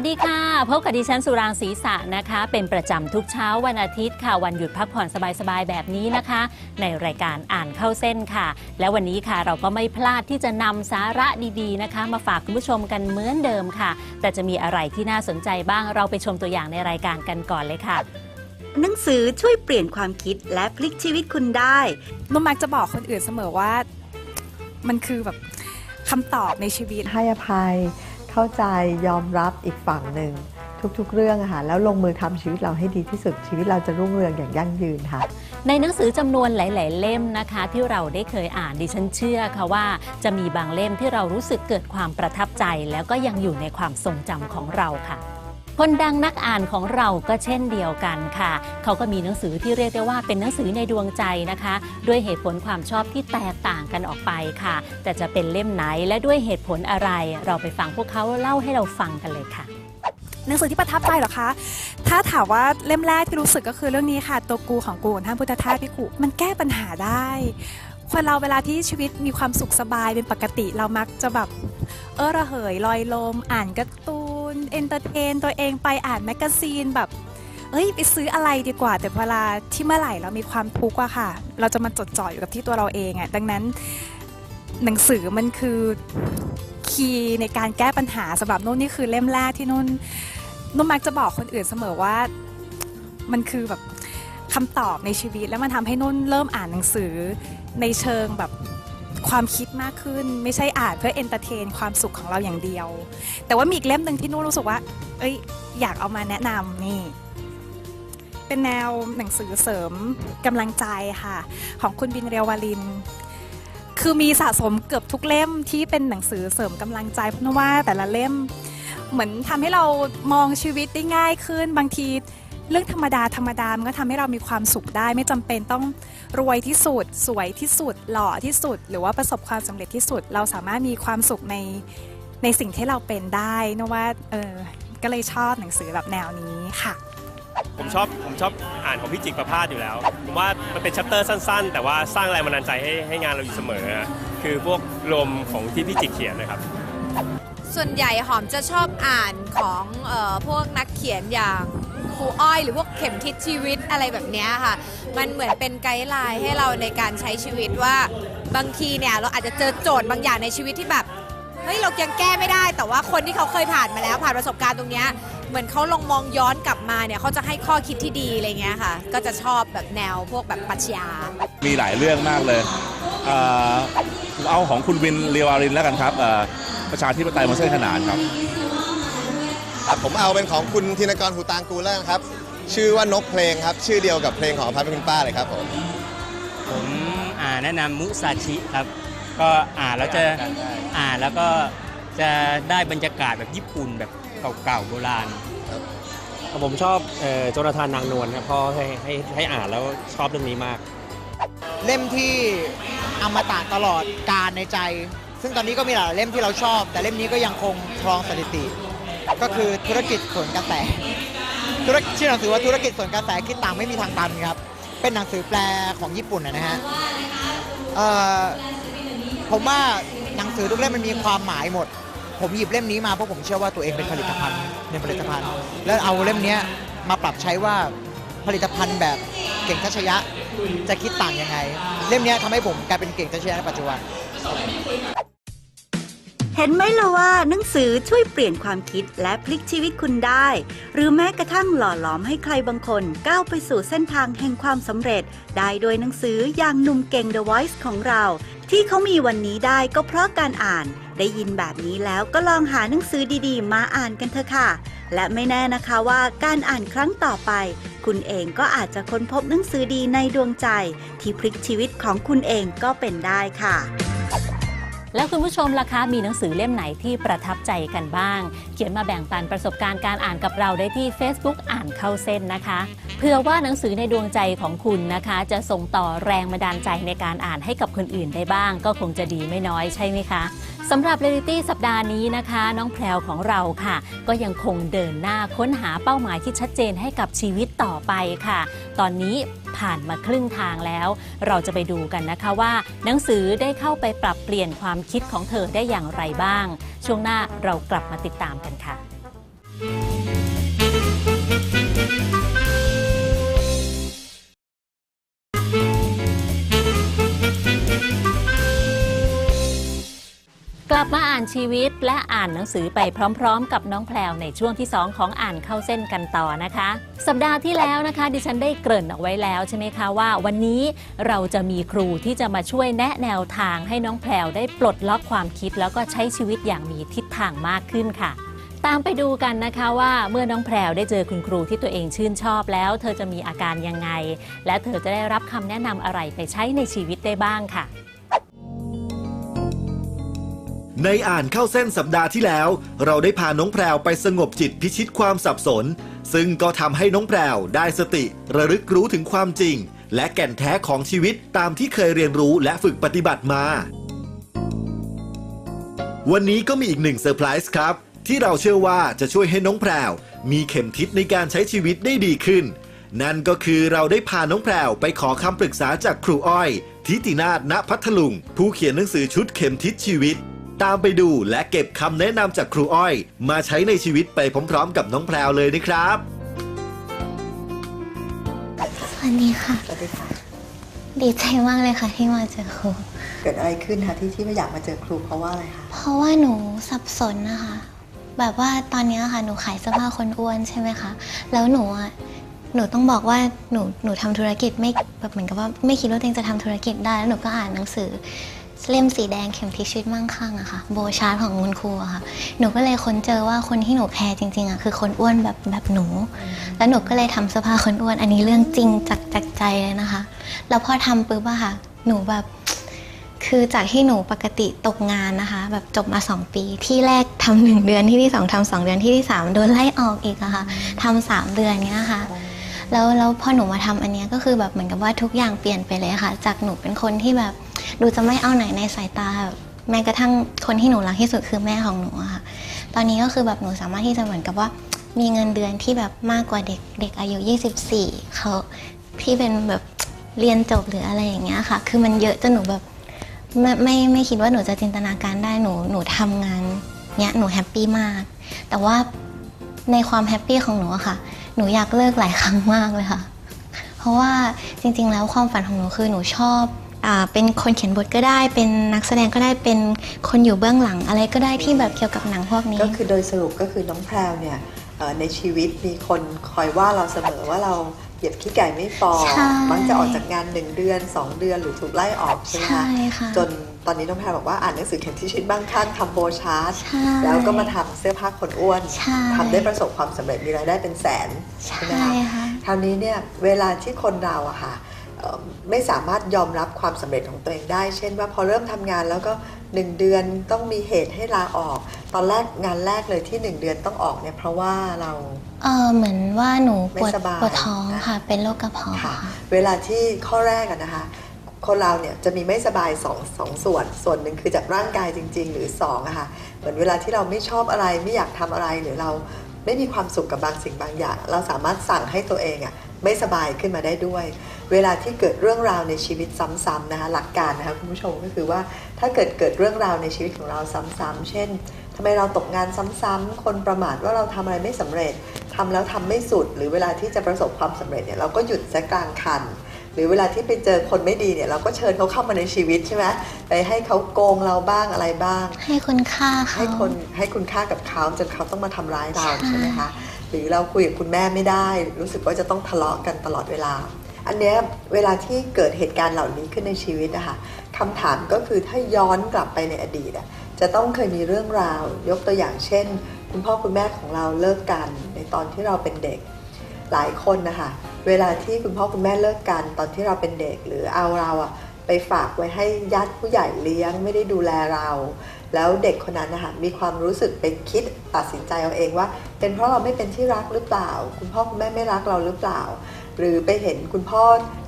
วัสดีค่ะ พบกับดิฉันสุรางศรีษะนะคะ เป็นประจำทุกเช้าวันอาทิตย์ค่ะ วันหยุดพักผ่อนสบายๆแบบนี้นะคะ ในรายการอ่านเข้าเส้นค่ะ และวันนี้ค่ะเราก็ไม่พลาดที่จะนำสาระดีๆนะคะ มาฝากคุณผู้ชมกันเหมือนเดิมค่ะ แต่จะมีอะไรที่น่าสนใจบ้างเราไปชมตัวอย่างในรายการกันก่อนเลยค่ะหนังสือช่วยเปลี่ยนความคิดและพลิกชีวิตคุณได้นุ่มมักจะบอกคนอื่นเสมอว่า มันคือแบบคำตอบในชีวิตให้อภัย เข้าใจยอมรับอีกฝั่งหนึ่งทุกๆ เรื่องอะค่ะแล้วลงมือทำชีวิตเราให้ดีที่สุดชีวิตเราจะรุ่งเรืองอย่างยั่งยืนค่ะ ในหนังสือจำนวนหลาย ๆ เล่มนะคะ ที่เราได้เคยอ่านดิฉันเชื่อค่ะว่า จะมีบางเล่มที่เรารู้สึกเกิดความประทับใจ แล้วก็ยังอยู่ในความทรงจำของเราค่ะ คนดังนักอ่านของเราก็เช่นเดียวกันค่ะ เขาก็มีหนังสือที่เรียกได้ว่าเป็นหนังสือในดวงใจนะคะ ด้วยเหตุผลความชอบที่แตกต่างกันออกไปค่ะ แต่จะเป็นเล่มไหนและด้วยเหตุผลอะไร เราไปฟังพวกเขาเล่าให้เราฟังกันเลยค่ะหนังสือที่ประทับใจเหรอคะ ถ้าถามว่าเล่มแรกที่รู้สึกก็คือเรื่องนี้ค่ะ ตัวกูของกูของท่านพุทธทาสพิกุมันแก้ปัญหาได้ คนเราเวลาที่ชีวิตมีความสุขสบายเป็นปกติ เรามักจะแบบเออระเหยลอยลม อ่านการ์ตูน นเอนเตอร์เทนตัวเองไปอ่านแมกกาซีนแบบเอ้ยไปซื้ออะไรดีกว่า แต่เวลาที่เมื่อไหร่เรามีความทุกข์อะค่ะ เราจะมาจดจ่ออยู่กับที่ตัวเราเองอะดังนั้นหนังสือมันคือคีย์ในการแก้ปัญหาสำหรับนุ่นนี่คือเล่มแรกที่นุ่นนุ่นมักจะบอกคนอื่นเสมอว่ามันคือแบบคำตอบในชีวิตแล้วมันทำให้นุ่นเริ่มอ่านหนังสือในเชิงแบบ ความคิดมากขึ้น ไม่ใช่อ่านเพื่อเอนเตอร์เทนความสุขของเราอย่างเดียว แต่ว่ามีอีกเล่มหนึ่งที่นุ่นรู้สึกว่า เอ้ย อยากเอามาแนะนำนี่ เป็นแนวหนังสือเสริมกำลังใจค่ะ ของคุณบินเรียววาลิน คือมีสะสมเกือบทุกเล่มที่เป็นหนังสือเสริมกำลังใจเพราะว่าแต่ละเล่ม เหมือนทำให้เรามองชีวิตได้ง่ายขึ้นบางที เรื่องธรรมดาธรรมดามันก็ทำให้เรามีความสุขได้ ไม่จำเป็นต้องรวยที่สุด สวยที่สุด หล่อที่สุด หรือว่าประสบความสำเร็จที่สุด เราสามารถมีความสุขในในสิ่งที่เราเป็นได้นะว่าเออก็เลยชอบหนังสือแบบแนวนี้ค่ะ ผมชอบผมชอบอ่านของพี่จิกประพาสอยู่แล้ว ผมว่ามันเป็นชัปเตอร์สั้นๆ แต่ว่าสร้างแรงบันดาลใจให้ให้งานเราอยู่เสมออะคือพวกรวมของที่พี่จิกเขียนนะครับ ส่วนใหญ่หอมจะชอบอ่านของเออพวกนักเขียนอย่าง ครูอ้อยหรือพวกเข็มทิศชีวิตอะไรแบบเนี้ยค่ะ มันเหมือนเป็นไกด์ไลน์ให้เราในการใช้ชีวิตว่าบางทีเนี่ยเราอาจจะเจอโจทย์บางอย่างในชีวิตที่แบบเฮ้ยเรายังแก้ไม่ได้ แต่ว่าคนที่เขาเคยผ่านมาแล้ว ผ่านประสบการณ์ตรงเนี้ยเหมือนเขาลองมองย้อนกลับมาเนี่ยเขาจะให้ข้อคิดที่ดีอะไรเงี้ยค่ะ ก็จะชอบแบบแนวพวกแบบปรัชญา มีหลายเรื่องมากเลยเอ่อเอาของคุณวินเรียวอารินแล้วกันครับเอ่อประชาธิปไตยบนเส้นขนานครับ ผมเอาเป็นของคุณธินกรหูตางกูลแล้วกันครับ ชื่อว่านกเพลงครับ ชื่อเดียวกับเพลงของอภัยเป็นคุณป้าเลยครับผม ผมอ่านแนะนำมุซาชิครับ ก็อ่านแล้วจะอ่านแล้วก็จะได้บรรยากาศแบบญี่ปุ่นแบบเก่าๆโบราณผมชอบเอ่อโจนาธานนางนวลครับเพราะให้ให้ให้อ่านแล้วชอบเรื่องนี้มาก เล่มที่อมตะตลอดการในใจ ซึ่งตอนนี้ก็มีหลายเล่มที่เราชอบ แต่เล่มนี้ก็ยังคงครองสถิติ ก็คือธุรกิจสวนกระแสธุรกิจชื่อหนังสือว่าธุรกิจสวนกระแสคิดต่างไม่มีทางตันครับ เป็นหนังสือแปลของญี่ปุ่นนะฮะผมว่าหนังสือทุกเล่มมันมีความหมายหมด ผมหยิบเล่มนี้มาเพราะผมเชื่อว่าตัวเองเป็นผลิตภัณฑ์เป็นผลิตภัณฑ์ แล้วเอาเล่มนี้มาปรับใช้ว่าผลิตภัณฑ์แบบเก่งทัชยะจะคิดต่างยังไง เล่มนี้ทำให้ผมกลายเป็นเก่งทัชยะในปัจจุบัน เห็นไหมล่ะว่าหนังสือช่วยเปลี่ยนความคิดและพลิกชีวิตคุณได้ หรือแม้กระทั่งหล่อหลอมให้ใครบางคนก้าวไปสู่เส้นทางแห่งความสำเร็จ ได้โดยหนังสืออย่างหนุ่มเก่ง The Voice ของเรา ที่เขามีวันนี้ได้ก็เพราะการอ่าน ได้ยินแบบนี้แล้วก็ลองหาหนังสือดีๆ มาอ่านกันเถอะค่ะ และไม่แน่นะคะว่าการอ่านครั้งต่อไป คุณเองก็อาจจะค้นพบหนังสือดีในดวงใจ ที่พลิกชีวิตของคุณเองก็เป็นได้ค่ะ แล้วคุณผู้ชมล่ะคะมีหนังสือเล่มไหนที่ประทับใจกันบ้าง เขียนมาแบ่งปันประสบการณ์การอ่านกับเราได้ที่ Facebook อ่านเข้าเส้นนะคะ เพื่อว่าหนังสือในดวงใจของคุณนะคะ จะส่งต่อแรงบันดาลใจในการอ่านให้กับคนอื่นได้บ้าง ก็คงจะดีไม่น้อยใช่ไหมคะสำหรับเรลิตี้สัปดาห์นี้นะคะ น้องแพรวของเราค่ะ ก็ยังคงเดินหน้าค้นหาเป้าหมายที่ชัดเจนให้กับชีวิตต่อไปค่ะ ตอนนี้ผ่านมาครึ่งทางแล้ว เราจะไปดูกันนะคะว่า หนังสือได้เข้าไปปรับเปลี่ยนความคิดของเธอได้อย่างไรบ้าง ช่วงหน้าเรากลับมาติดตามกันค่ะ ชีวิต และอ่านหนังสือไปพร้อมๆ กับน้องแพรวในช่วงที่ 2 ของอ่านเข้าเส้นกันต่อนะคะ สัปดาห์ที่แล้วนะคะ ดิฉันได้เกริ่นเอาไว้แล้วใช่ไหมคะว่าวันนี้เราจะมีครูที่จะมาช่วยแนะแนวทางให้น้องแพรวได้ปลดล็อกความคิด แล้วก็ใช้ชีวิตอย่างมีทิศทางมากขึ้นค่ะตามไปดูกันนะคะว่าเมื่อน้องแพรวได้เจอคุณครูที่ตัวเองชื่นชอบแล้ว เธอจะมีอาการยังไง และเธอจะได้รับคำแนะนำอะไรไปใช้ในชีวิตได้บ้างค่ะ ในอ่านเข้าเส้นสัปดาห์ที่แล้ว เราได้พาน้องแพรวไปสงบจิตพิชิตความสับสน ซึ่งก็ทำให้น้องแพรวได้สติ ระลึกรู้ถึงความจริง และแก่นแท้ของชีวิตตามที่เคยเรียนรู้และฝึกปฏิบัติมา วันนี้ก็มีอีกหนึ่งเซอร์ไพรส์ครับ ที่เราเชื่อว่าจะช่วยให้น้องแพรวมีเข็มทิศในการใช้ชีวิตได้ดีขึ้น นั่นก็คือเราได้พาน้องแพรวไปขอคำปรึกษาจากครูอ้อย ทิตินาถณพัทลุง ผู้เขียนหนังสือชุดเข็มทิศชีวิต ตามไปดูและเก็บคำแนะนำจากครูอ้อย มาใช้ในชีวิตไปพร้อมๆ กับน้องแพรวเลยนะครับ สวัสดีค่ะ สวัสดีค่ะ ดีใจมากเลยค่ะที่มาเจอครู เกิดอะไรขึ้นคะที่ที่ไม่อยากมาเจอครูเพราะว่าอะไรคะ เพราะว่าหนูสับสนนะคะ แบบว่าตอนเนี้ยค่ะหนูขายเสื้อผ้าคนอ้วนใช่ไหมคะ แล้วหนูอะหนูต้องบอกว่าหนูหนูทำธุรกิจไม่แบบเหมือนกับว่าไม่คิดว่าตัวเองจะทำธุรกิจได้แล้วหนูก็อ่านหนังสือ เล่มสีแดงเข็มทิศชีวิตมั่งคั่งอะค่ะโบชาร์ตของคุณครูอะค่ะ หนูก็เลยค้นเจอว่าคนที่หนูแคร์จริงๆอะคือคนอ้วนแบบแบบหนู แล้วหนูก็เลยทำเสื้อผ้าคนอ้วน อันนี้เรื่องจริงจากจากใจเลยนะคะ แล้วพอทำปุ๊บอะค่ะ หนูแบบ คือจากที่หนูปกติตกงานนะคะ แบบจบมา2ปีที่แรกทำหนึ่งเดือนที่ที่สองทำสองเดือนที่ที่สามโดนไล่ออกอีกอะค่ะทำสามเดือนเนี้ยค่ะ แล้วแล้วพอหนูมาทำอันนี้ก็คือแบบเหมือนกับว่าทุกอย่างเปลี่ยนไปเลยค่ะ จากหนูเป็นคนที่แบบดูจะไม่เอาไหนในสายตาแม้กระทั่งคนที่หนูรักที่สุดคือแม่ของหนูค่ะ ตอนนี้ก็คือแบบหนูสามารถที่จะเหมือนกับว่ามีเงินเดือนที่แบบมากกว่าเด็กเด็กอายุ 24 เขาที่เป็นแบบเรียนจบหรืออะไรอย่างเงี้ยค่ะ คือมันเยอะจนหนูแบบไม่ไม่ไม่คิดว่าหนูจะจินตนาการได้หนูหนูทำงานเนี้ยหนูแฮปปี้มาก แต่ว่าในความแฮปปี้ของหนูอะค่ะ หนูอยากเลิกหลายครั้งมากเลยค่ะ เพราะว่าจริง ๆ แล้วความฝันของหนูคือหนูชอบอ่าเป็นคนเขียนบทก็ได้ เป็นนักแสดงก็ได้ เป็นคนอยู่เบื้องหลังอะไรก็ได้ที่แบบเกี่ยวกับหนังพวกนี้ ก็คือโดยสรุปก็คือน้องแพรวเนี่ยเอ่อในชีวิตมีคนคอยว่าเราเสมอว่าเราเหยียบขี้ไก่ไม่ฟอใช่มักจะออกจากงานหนึ่งเดือนสองเดือนหรือถูกไล่ออกใช่ไหมคะใช่ค่ะจน ตอนนี้น้องแพรบอกว่าอ่านหนังสือเข็มทิศชีวิตบ้างข้างทำโบชาร์ตใช่แล้วก็มาทำเสื้อผ้าคนอ้วนใช่ทำได้ประสบความสำเร็จมีรายได้เป็นแสนใช่ไหมใช่คะค่ะคราวนี้เนี่ยเวลาที่คนเราอะค่ะเอ่อไม่สามารถยอมรับความสำเร็จของตัวเองได้ เช่นว่าพอเริ่มทำงานแล้วก็หนึ่งเดือนต้องมีเหตุให้ลาออก ตอนแรกงานแรกเลยที่หนึ่งเดือนต้องออกเนี่ยเพราะว่าเราเออเหมือนว่าหนูปวดไม่สบายปวดท้องค่ะ เป็นโรคกระเพาะค่ะค่ะเวลาที่ข้อแรกอะนะคะ คนเราเนี่ยจะมีไม่สบายสองสองส่วน ส่วนหนึ่งคือจากร่างกายจริง ๆ หรือสองอะค่ะเหมือนเวลาที่เราไม่ชอบอะไรไม่อยากทำอะไรหรือเราไม่มีความสุขกับบางสิ่งบางอย่าง เราสามารถสั่งให้ตัวเองอะไม่สบายขึ้นมาได้ด้วย เวลาที่เกิดเรื่องราวในชีวิตซ้ำๆนะคะหลักการนะคะคุณผู้ชมก็คือว่าถ้าเกิดเกิดเรื่องราวในชีวิตของเราซ้ำๆเช่นทำไมเราตกงานซ้ำๆคนประมาทว่าเราทำอะไรไม่สำเร็จทำแล้วทำไม่สุด หรือเวลาที่จะประสบความสำเร็จเนี่ยเราก็หยุดซะกลางคัน รือเวลาที่ไปเจอคนไม่ดีเนี่ยเราก็เชิญเขาเข้ามาในชีวิตใช่ไหมไปให้เขาโกงเราบ้างอะไรบ้าง ให้คุณค่าเขาให้คนให้คุณค่ากับเขาจนเขาต้องมาทำร้ายเราใช่ใช่ไหมคะหรือเราคุยกับคุณแม่ไม่ได้ รู้สึกว่าจะต้องทะเลาะกันตลอดเวลา อันเนี้ยเวลาที่เกิดเหตุการณ์เหล่านี้ขึ้นในชีวิตนะคะคำถามก็คือถ้าย้อนกลับไปในอดีตอะจะต้องเคยมีเรื่องราว ยกตัวอย่างเช่น คุณพ่อคุณแม่ของเราเลิกกันในตอนที่เราเป็นเด็ก หลายคนนะคะเวลาที่คุณพ่อคุณแม่เลิกกัน ตอนที่เราเป็นเด็กหรือเอาเราอะไปฝากไว้ให้ญาติผู้ใหญ่เลี้ยงไม่ได้ดูแลเรา แล้วเด็กคนนั้นนะคะมีความรู้สึกไปคิดตัดสินใจเอาเองว่า เป็นเพราะเราไม่เป็นที่รักหรือเปล่า คุณพ่อคุณแม่ไม่รักเราหรือเปล่า หรือไปเห็นคุณพ่อ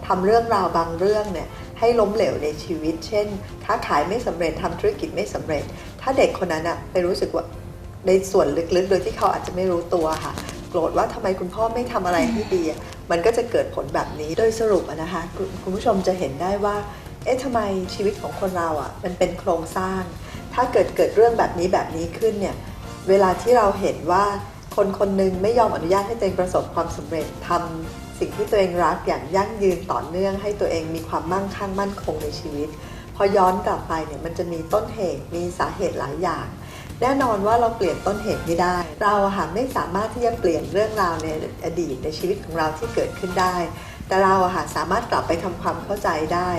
ทำเรื่องราวบางเรื่องเนี่ยให้ล้มเหลวในชีวิต เช่นค้าขายไม่สำเร็จทำธุรกิจไม่สำเร็จ ถ้าเด็กคนนั้นอะไปรู้สึกว่าในส่วนลึกๆ โดยที่เขาอาจจะไม่รู้ตัวค่ะ โกรธว่าทำไมคุณพ่อไม่ทำอะไรให้ดีอะมันก็จะเกิดผลแบบนี้โดยสรุปนะคะคุณคุณผู้ชมจะเห็นได้ว่า เอ๊ะทำไมชีวิตของคนเราอะมันเป็นโครงสร้าง ถ้าเกิดเกิดเรื่องแบบนี้แบบนี้ขึ้นเนี่ยเวลาที่เราเห็นว่าคนคนหนึ่งไม่ยอมอนุญาตให้ตัวเองประสบความสำเร็จทำสิ่งที่ตัวเองรักอย่างยั่งยืนต่อเนื่อง ให้ตัวเองมีความมั่งคั่งมั่นคงในชีวิต พอย้อนกลับไปเนี่ยมันจะมีต้นเหตุมีสาเหตุหลายอย่าง แน่นอนว่าเราเปลี่ยนต้นเหตุไม่ได้ เราอะค่ะไม่สามารถที่จะเปลี่ยนเรื่องราวในอดีตในชีวิตของเราที่เกิดขึ้นได้ แต่เราอะค่ะสามารถกลับไปทำความเข้าใจได้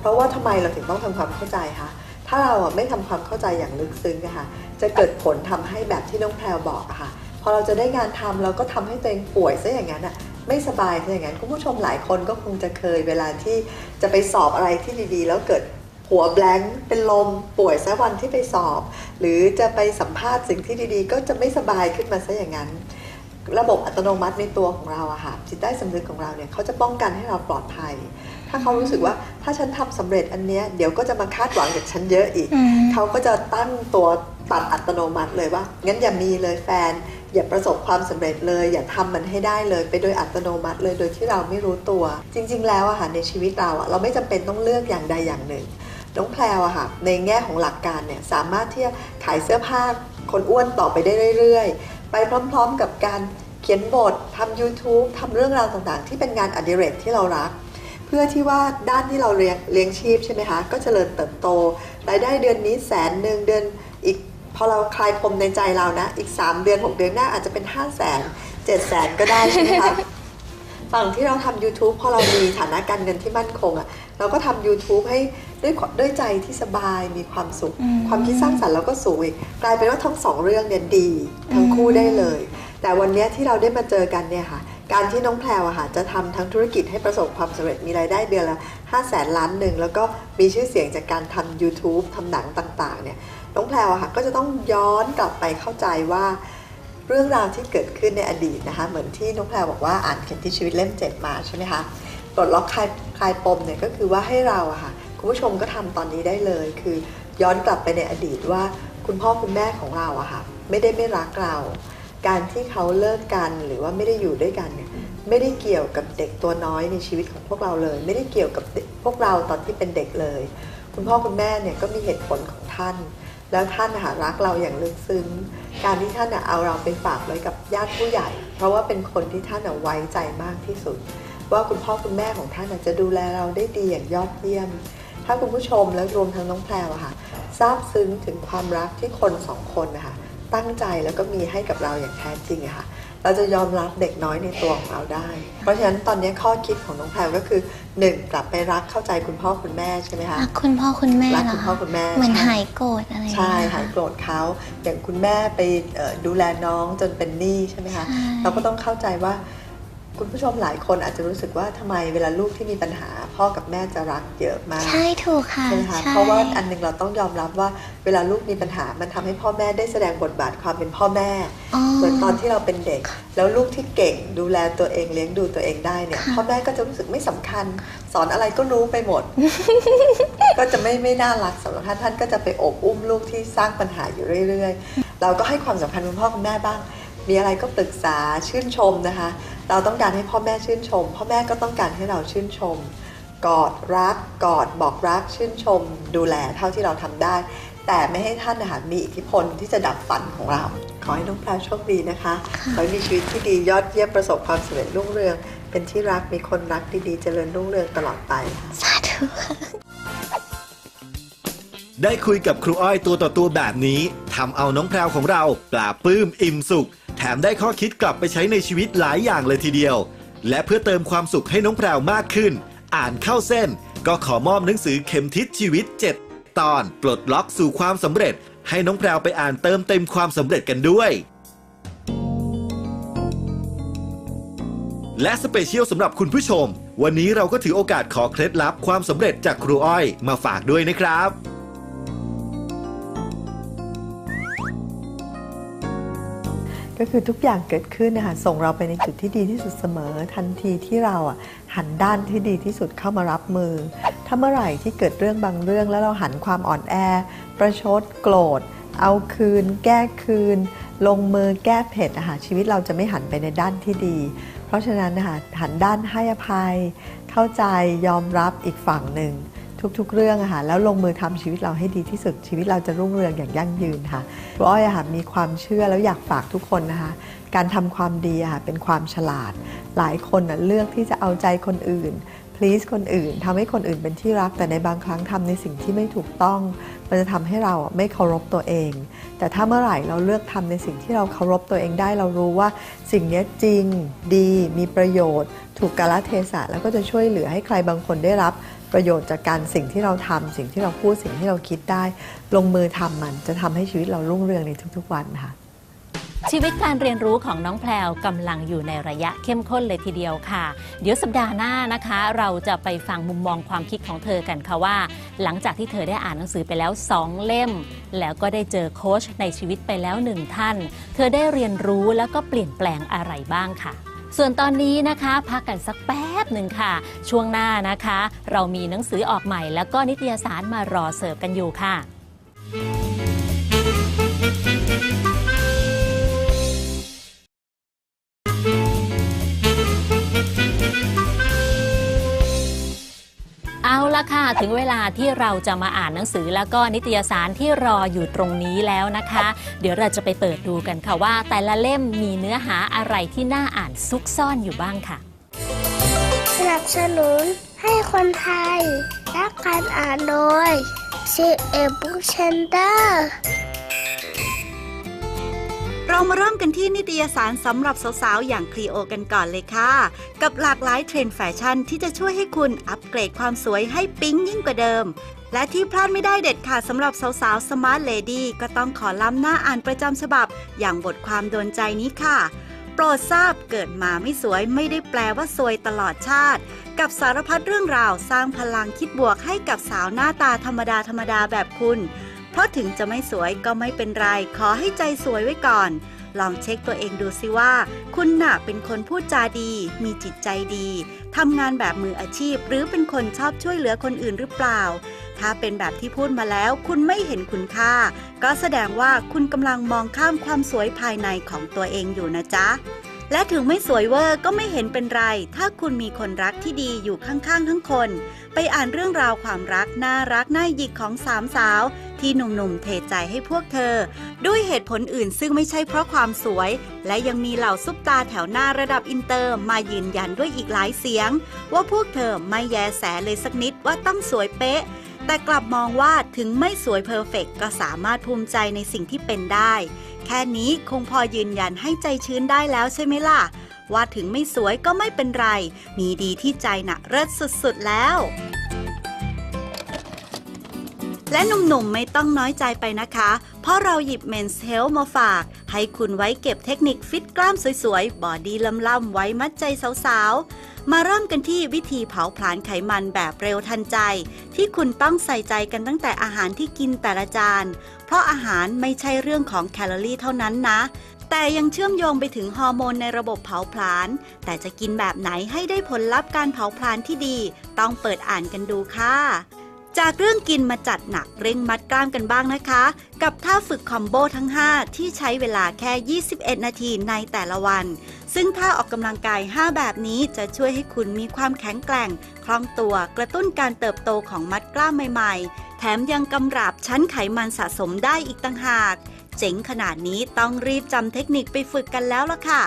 เพราะว่าทำไมเราถึงต้องทำความเข้าใจคะถ้าเราไม่ทำความเข้าใจอย่างลึกซึ้งค่ะจะเกิดผลทำให้แบบที่น้องแพรวบอกอะค่ะพอเราจะได้งานทำเราก็ทำให้ตัวเองป่วยซะอย่างนั้นอะไม่สบายซะอย่างนั้นคุณผู้ชมหลายคนก็คงจะเคยเวลาที่จะไปสอบอะไรที่ดีๆ แล้วเกิด หัวแบงค์เป็นลมป่วยซะวันที่ไปสอบ หรือจะไปสัมภาษณ์สิ่งที่ดีๆ ก็จะไม่สบายขึ้นมาซะอย่างนั้น ระบบอัตโนมัติในตัวของเราอะค่ะจิตใต้สำนึกของเราเนี่ยเขาจะป้องกันให้เราปลอดภัย ถ้าเขารู้สึกว่าถ้าฉันทำสำเร็จอันเนี้ยเดี๋ยวก็จะมาคาดหวังจากฉันเยอะอีกอืมเขาก็จะตั้งตัวตัดอัตโนมัติเลยว่างั้นอย่ามีเลยแฟน อย่าประสบความสำเร็จเลย อย่าทำมันให้ได้เลย ไปโดยอัตโนมัติเลยโดยที่เราไม่รู้ตัว จริง ๆ แล้วอะค่ะในชีวิตเราอะเราไม่จำเป็นต้องเลือกอย่างใดอย่างหนึ่ง น้องแพรวอะค่ะในแง่ของหลักการเนี่ยสามารถที่จะขายเสื้อผ้าคนอ้วนต่อไปได้เรื่อยๆ ไปพร้อมๆกับการเขียนบททำ YouTube ทำเรื่องราวต่างๆ ที่เป็นงานอดิเรกที่เรารัก เพื่อที่ว่าด้านที่เราเลี้ยงเลี้ยงชีพใช่ไหมคะ ก็เจริญเติบโต รายได้เดือนนี้แสนหนึ่งเดือนอีกพอเราคลายปมในใจเรานะ อีก 3 เดือน 6 เดือนหน้าอาจจะเป็น 5 0 0แสน7แสนก็ได้ใช่ไหมคะ ฝั่งที่เราทำ YouTube พอเรามีฐานะการเงินที่มั่นคงอะ่ะเราก็ทำ YouTube ให้ด้วยความด้วยใจที่สบายมีความสุขอืมความคิดสร้างสรรค์เราก็สูงอีกกลายเป็นว่าทั้งสองเรื่องเนี่ยดีทั้งคู่ได้เลย แต่วันเนี้ยที่เราได้มาเจอกันเนี่ยค่ะการที่น้องแพรวอะค่ะจะทำทั้งธุรกิจให้ประสบความสำเร็จมีรายได้เดือนละ5 0 0แสนล้านหนึ่งแล้วก็มีชื่อเสียงจากการทำ YouTube ทำหนังต่างๆเนี่ยน้องแพรวอะค่ะก็จะต้องย้อนกลับไปเข้าใจว่า เรื่องราวที่เกิดขึ้นในอดีตนะคะ เหมือนที่น้องแพรบอกว่าอ่านเขียนที่ชีวิตเล่มเจ็ดมาใช่ไหมคะปลดล็อกคลายคลายปมเนี่ยก็คือว่าให้เราอะค่ะคุณผู้ชมก็ทำตอนนี้ได้เลย คือย้อนกลับไปในอดีตว่าคุณพ่อคุณแม่ของเราอะค่ะไม่ได้ไม่รักเรา การที่เขาเลิกกันหรือว่าไม่ได้อยู่ด้วยกันเนี่ยไม่ได้เกี่ยวกับเด็กตัวน้อยในชีวิตของพวกเราเลย ไม่ได้เกี่ยวกับพวกเราตอนที่เป็นเด็กเลย คุณพ่อคุณแม่เนี่ยก็มีเหตุผลของท่าน แล้วท่านน่ะรักเราอย่างลึกซึ้ง การที่ท่านเอาเราไปฝากไว้กับญาติผู้ใหญ่ เพราะว่าเป็นคนที่ท่านไว้ใจมากที่สุด ว่าคุณพ่อคุณแม่ของท่านจะดูแลเราได้ดีอย่างยอดเยี่ยม ถ้าคุณผู้ชมและรวมทั้งน้องแพรวค่ะทราบซึ้งถึงความรักที่คนสองคนนะคะตั้งใจแล้วก็มีให้กับเราอย่างแท้จริงค่ะ เราจะยอมรับเด็กน้อยในตัวของเราได้ เพราะฉะนั้นตอนนี้ข้อคิดของน้องแพรวก็คือหนึ่งกลับไปรักเข้าใจคุณพ่อคุณแม่ใช่ไหมคะรักคุณพ่อคุณแม่รักเหรคุอณพ่อคะคุณแม่เหมือนใช่หายโกรธอะไรอย่างใช่เงี้ยหายโกรธเขาอย่างคุณแม่ไปเอ่อดูแลน้องจนเป็นหนี้ใช่ไหมคะใช่เราก็ต้องเข้าใจว่า คุณผู้ชมหลายคนอาจจะรู้สึกว่าทำไมเวลาลูกที่มีปัญหา พ่อกับแม่จะรักเยอะมาก ใช่ถูกค่ะใช่ไหมคะใช่เพราะว่าอันหนึงเราต้องยอมรับว่าเวลาลูกมีปัญหามันทำให้พ่อแม่ได้แสดงบทบาทความเป็นพ่อแม่อ๋อเหมือนตอนที่เราเป็นเด็ก แล้วลูกที่เก่งดูแลตัวเองเลี้ยงดูตัวเองได้เนี่ยค่ะพ่อแม่ก็จะรู้สึกไม่สำคัญ สอนอะไรก็รู้ไปหมด ก็จะไม่ไม่น่ารักสำหรับท่านท่านก็จะไปโอบอุ้มลูกที่สร้างปัญหาอยู่เรื่อย ๆ เราก็ให้ความสำคัญคุณพ่อคุณแม่บ้าง มีอะไรก็ปรึกษาชื่นชมนะคะ เราต้องการให้พ่อแม่ชื่นชม พ่อแม่ก็ต้องการให้เราชื่นชม กอดรัก กอดบอกรักชื่นชม ดูแลเท่าที่เราทำได้ แต่ไม่ให้ท่านนะคะมีอิทธิพลที่จะดับฝันของเรา ขอให้น้องแพรวโชคดีนะคะ ขอให้มีชีวิตที่ดียอดเยี่ยมประสบความสำเร็จรุ่งเรือง เป็นที่รักมีคนรักดีๆเจริญรุ่งเรืองตลอดไปสาธุค่ะได้คุยกับครูอ้อยตัวต่อตัวแบบนี้ทำเอาน้องแพรวของเราปลาบปลื้มอิ่มสุข แถมได้ข้อคิดกลับไปใช้ในชีวิตหลายอย่างเลยทีเดียว และเพื่อเติมความสุขให้น้องแพรวมากขึ้น อ่านเข้าเส้น ก็ขอมอบหนังสือเข็มทิศชีวิต 7 ตอนปลดล็อกสู่ความสำเร็จ ให้น้องแพรวไปอ่านเติมเต็มความสำเร็จกันด้วยและสเปเชียลสำหรับคุณผู้ชม วันนี้เราก็ถือโอกาสขอเคล็ดลับความสำเร็จจากครูอ้อยมาฝากด้วยนะครับ ก็คือทุกอย่างเกิดขึ้นนะคะส่งเราไปในจุดที่ดีที่สุดเสมอ ทันทีที่เราอะหันด้านที่ดีที่สุดเข้ามารับมือ ถ้าเมื่อไหร่ที่เกิดเรื่องบางเรื่อง แล้วเราหันความอ่อนแอ ประชดโกรธ เอาคืน แก้คืน ลงมือแก้เผ็ดนะคะชีวิตเราจะไม่หันไปในด้านที่ดี เพราะฉะนั้นนะคะหันด้านให้อภัย เข้าใจยอมรับอีกฝั่งหนึ่ง ทุกๆ เรื่องอะค่ะแล้วลงมือทำชีวิตเราให้ดีที่สุดชีวิตเราจะรุ่งเรืองอย่างยั่งยืนค่ะครูอ้อยอะค่ะมีความเชื่อแล้วอยากฝากทุกคนนะคะ การทำความดีอะค่ะเป็นความฉลาด หลายคนน่ะเลือกที่จะเอาใจคนอื่น please คนอื่นทำให้คนอื่นเป็นที่รักแต่ในบางครั้งทำในสิ่งที่ไม่ถูกต้อง มันจะทำให้เราไม่เคารพตัวเอง แต่ถ้าเมื่อไหร่เราเลือกทำในสิ่งที่เราเคารพตัวเองได้ เรารู้ว่าสิ่งนี้จริงดี มีประโยชน์ ถูกกาลเทศะแล้วก็จะช่วยเหลือให้ใครบางคนได้รับ ประโยชน์จากการสิ่งที่เราทำสิ่งที่เราพูดสิ่งที่เราคิดได้ ลงมือทำมันจะทำให้ชีวิตเรารุ่งเรืองในทุกๆวันค่ะชีวิตการเรียนรู้ของน้องแพรวกำลังอยู่ในระยะเข้มข้นเลยทีเดียวค่ะ เดี๋ยวสัปดาห์หน้านะคะ เราจะไปฟังมุมมองความคิดของเธอกันค่ะว่า หลังจากที่เธอได้อ่านหนังสือไปแล้ว 2 เล่ม แล้วก็ได้เจอโค้ชในชีวิตไปแล้วหนึ่งท่าน เธอได้เรียนรู้แล้วก็เปลี่ยนแปลงอะไรบ้างค่ะ ส่วนตอนนี้นะคะพักกันสักแป๊บหนึ่งค่ะ ช่วงหน้านะคะ เรามีหนังสือออกใหม่ แล้วก็นิตยสารมารอเสิร์ฟกันอยู่ค่ะ ละค่ะ ถึงเวลาที่เราจะมาอ่านหนังสือแล้วก็นิตยสารที่รออยู่ตรงนี้แล้วนะคะ เดี๋ยวเราจะไปเปิดดูกันค่ะว่า แต่ละเล่มมีเนื้อหาอะไรที่น่าอ่านซุกซ่อนอยู่บ้างค่ะ สนับสนุนให้คนไทยรักการอ่านโดย c ีเอบุ๊กเชนเดอร์ เรามาเริ่มกันที่นิตยสารสำหรับสาวๆ อย่างคลีโอกันก่อนเลยค่ะ กับหลากหลายเทรนด์แฟชั่นที่จะช่วยให้คุณอัปเกรดความสวยให้ปิ๊งยิ่งกว่าเดิม และที่พลาดไม่ได้เด็ดขาดสำหรับสาวๆ สมาร์ทเลดี้ก็ต้องขอล้ำหน้าอ่านประจำฉบับ อย่างบทความโดนใจนี้ค่ะ โปรดทราบเกิดมาไม่สวยไม่ได้แปลว่าสวยตลอดชาติ กับสารพัดเรื่องราวสร้างพลังคิดบวกให้กับสาวหน้าตาธรรมดาธรรมดาแบบคุณ เพราะถึงจะไม่สวยก็ไม่เป็นไร ขอให้ใจสวยไว้ก่อน ลองเช็คตัวเองดูสิว่า คุณน่ะเป็นคนพูดจาดี มีจิตใจดีทำงานแบบมืออาชีพ หรือเป็นคนชอบช่วยเหลือคนอื่นหรือเปล่า ถ้าเป็นแบบที่พูดมาแล้วคุณไม่เห็นคุณค่า ก็แสดงว่าคุณกำลังมองข้ามความสวยภายในของตัวเองอยู่นะจ๊ะ และถึงไม่สวยเวอร์ก็ไม่เห็นเป็นไร ถ้าคุณมีคนรักที่ดีอยู่ข้างๆ ทั้งคน ไปอ่านเรื่องราวความรักน่ารักน่าหยิกของสามสาว ที่หนุ่มๆเทใจให้พวกเธอ ด้วยเหตุผลอื่นซึ่งไม่ใช่เพราะความสวย และยังมีเหล่าซุปตาแถวหน้าระดับอินเตอร์มายืนยันด้วยอีกหลายเสียง ว่าพวกเธอไม่แยแสเลยสักนิดว่าต้องสวยเป๊ะแต่กลับมองว่าถึงไม่สวยเพอร์เฟกก็สามารถภูมิใจในสิ่งที่เป็นได้ ค่นี้คงพอยืนยันให้ใจชื้นได้แล้วใช่ไหมล่ะ ว่าถึงไม่สวยก็ไม่เป็นไร มีดีที่ใจนะเลิศสุดๆแล้วและหนุ่มๆ ไม่ต้องน้อยใจไปนะคะ เพราะเราหยิบ Men's Health มาฝาก ให้คุณไว้เก็บเทคนิคฟิตกล้ามสวยๆ บอดี้ล่ำๆ ไว้มัดใจสาวๆ มาเริ่มกันที่วิธีเผาผลาญไขมันแบบเร็วทันใจ ที่คุณต้องใส่ใจกันตั้งแต่อาหารที่กินแต่ละจาน เพราะอาหารไม่ใช่เรื่องของแคลอรี่เท่านั้นนะ แต่ยังเชื่อมโยงไปถึงฮอร์โมนในระบบเผาผลาญแต่จะกินแบบไหนให้ได้ผลลัพธ์การเผาผลาญที่ดี ต้องเปิดอ่านกันดูค่ะ จากเรื่องกินมาจัดหนักเร่งมัดกล้ามกันบ้างนะคะ กับท่าฝึกคอมโบทั้ง 5 ที่ใช้เวลาแค่ 21 นาทีในแต่ละวัน ซึ่งท่าออกกำลังกาย 5 แบบนี้จะช่วยให้คุณมีความแข็งแกร่ง คล่องตัวกระตุ้นการเติบโตของมัดกล้ามใหม่ๆ แถมยังกำราบชั้นไขมันสะสมได้อีกต่างหาก เจ๋งขนาดนี้ต้องรีบจำเทคนิคไปฝึกกันแล้วล่ะค่ะ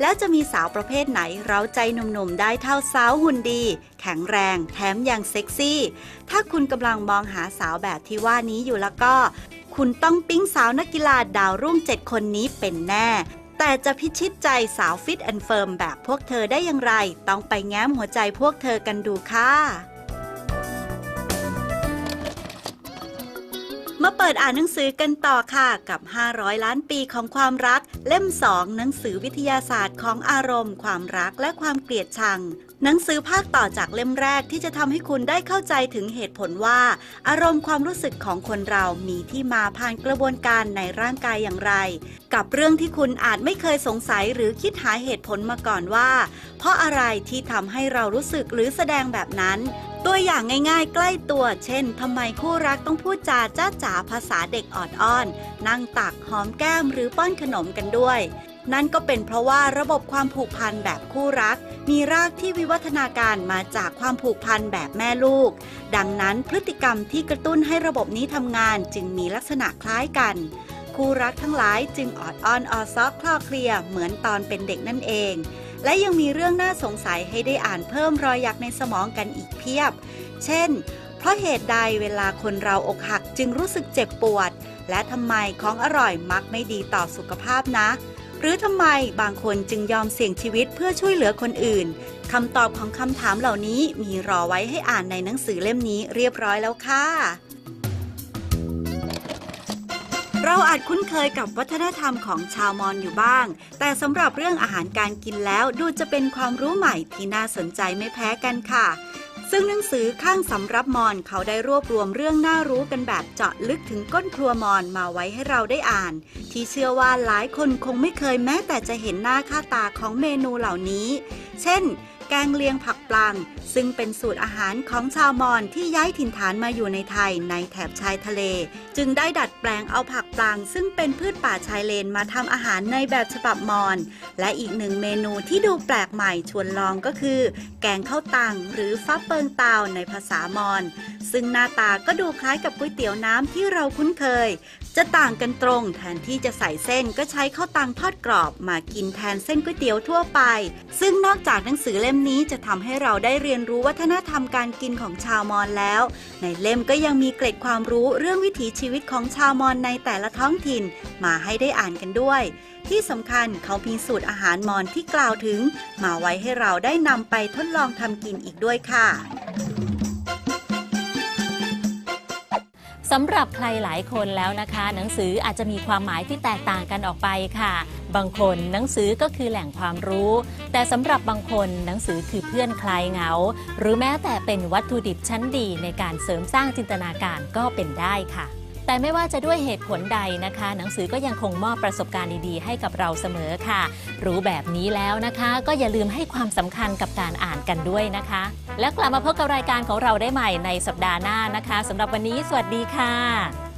แล้วจะมีสาวประเภทไหนเราใจหนุ่มๆ ได้เท่าสาวหุ่นดี แข็งแรง แถมยังเซ็กซี่ ถ้าคุณกำลังมองหาสาวแบบที่ว่านี้อยู่แล้วก็ คุณต้องปิ๊งสาวนักกีฬาดาวรุ่ง7คนนี้เป็นแน่แต่จะพิชิตใจสาวฟิตแอนเฟิร์มแบบพวกเธอได้อย่างไร ต้องไปแง้มหัวใจพวกเธอกันดูค่ะ มาเปิดอ่านหนังสือกันต่อค่ะกับ 500 ล้านปีของความรัก เล่ม 2 หนังสือวิทยาศาสตร์ของอารมณ์ ความรักและความเกลียดชัง หนังสือภาคต่อจากเล่มแรกที่จะทำให้คุณได้เข้าใจถึงเหตุผลว่า อารมณ์ความรู้สึกของคนเรามีที่มาผ่านกระบวนการในร่างกายอย่างไร กับเรื่องที่คุณอาจไม่เคยสงสัยหรือคิดหาเหตุผลมาก่อนว่า เพราะอะไรที่ทำให้เรารู้สึกหรือแสดงแบบนั้น ตัวอย่างง่ายๆ ใกล้ตัว เช่นทำไมคู่รักต้องพูดจาจ้าจ๋าภาษาเด็กออดอ้อน นั่งตักหอมแก้มหรือป้อนขนมกันด้วย นั่นก็เป็นเพราะว่าระบบความผูกพันแบบคู่รัก มีรากที่วิวัฒนาการมาจากความผูกพันแบบแม่ลูก ดังนั้นพฤติกรรมที่กระตุ้นให้ระบบนี้ทำงานจึงมีลักษณะคล้ายกันคู่รักทั้งหลายจึงออดอ้อนออซอกคลอเคลียเหมือนตอนเป็นเด็กนั่นเอง และยังมีเรื่องน่าสงสัยให้ได้อ่านเพิ่มรอยยักในสมองกันอีกเพียบ เช่น เพราะเหตุใดเวลาคนเราอกหักจึงรู้สึกเจ็บปวด และทำไมของอร่อยมักไม่ดีต่อสุขภาพนะ หรือทำไมบางคนจึงยอมเสี่ยงชีวิตเพื่อช่วยเหลือคนอื่นคำตอบของคำถามเหล่านี้มีรอไว้ให้อ่านในหนังสือเล่มนี้เรียบร้อยแล้วค่ะ เราอาจคุ้นเคยกับวัฒนธรรมของชาวมอญอยู่บ้าง แต่สำหรับเรื่องอาหารการกินแล้วดูจะเป็นความรู้ใหม่ที่น่าสนใจไม่แพ้กันค่ะซึ่งหนังสือข้างสำรับมอนเขาได้รวบรวมเรื่องน่ารู้กันแบบเจาะลึกถึงก้นครัวมอนมาไว้ให้เราได้อ่าน ที่เชื่อว่าหลายคนคงไม่เคยแม้แต่จะเห็นหน้าค่าตาของเมนูเหล่านี้ เช่น แกงเลียงผักปลัง ซึ่งเป็นสูตรอาหารของชาวมอญที่ย้ายถิ่นฐานมาอยู่ในไทยในแถบชายทะเล จึงได้ดัดแปลงเอาผักปลัง ซึ่งเป็นพืชป่าชายเลนมาทำอาหารในแบบฉบับมอญและอีกหนึ่งเมนูที่ดูแปลกใหม่ชวนลองก็คือ แกงข้าวตังหรือฟักเปิงตาวในภาษามอญ ซึ่งหน้าตาก็ดูคล้ายกับก๋วยเตี๋ยวน้ำที่เราคุ้นเคย จะต่างกันตรงแทนที่จะใส่เส้นก็ใช้ข้าวตังทอดกรอบมากินแทนเส้นก๋วยเตี๋ยวทั่วไป ซึ่งนอกจากหนังสือเล่มนี้จะทำให้เราได้เรียนรู้วัฒนธรรมการกินของชาวมอญแล้ว ในเล่มก็ยังมีเกร็ดความรู้เรื่องวิถีชีวิตของชาวมอญในแต่ละท้องถิ่น มาให้ได้อ่านกันด้วย ที่สำคัญเขามีสูตรอาหารมอญที่กล่าวถึง มาไว้ให้เราได้นำไปทดลองทำกินอีกด้วยค่ะ สำหรับใครหลายคนแล้วนะคะ หนังสืออาจจะมีความหมายที่แตกต่างกันออกไปค่ะ บางคนหนังสือก็คือแหล่งความรู้ แต่สำหรับบางคนหนังสือคือเพื่อนคลายเหงา หรือแม้แต่เป็นวัตถุดิบชั้นดีในการเสริมสร้างจินตนาการก็เป็นได้ค่ะ แต่ไม่ว่าจะด้วยเหตุผลใดนะคะ หนังสือก็ยังคงมอบประสบการณ์ดีๆ ให้กับเราเสมอค่ะ รู้แบบนี้แล้วนะคะ ก็อย่าลืมให้ความสำคัญกับการอ่านกันด้วยนะคะ แล้วกลับมาพบกับรายการของเราได้ใหม่ในสัปดาห์หน้านะคะสำหรับวันนี้ สวัสดีค่ะ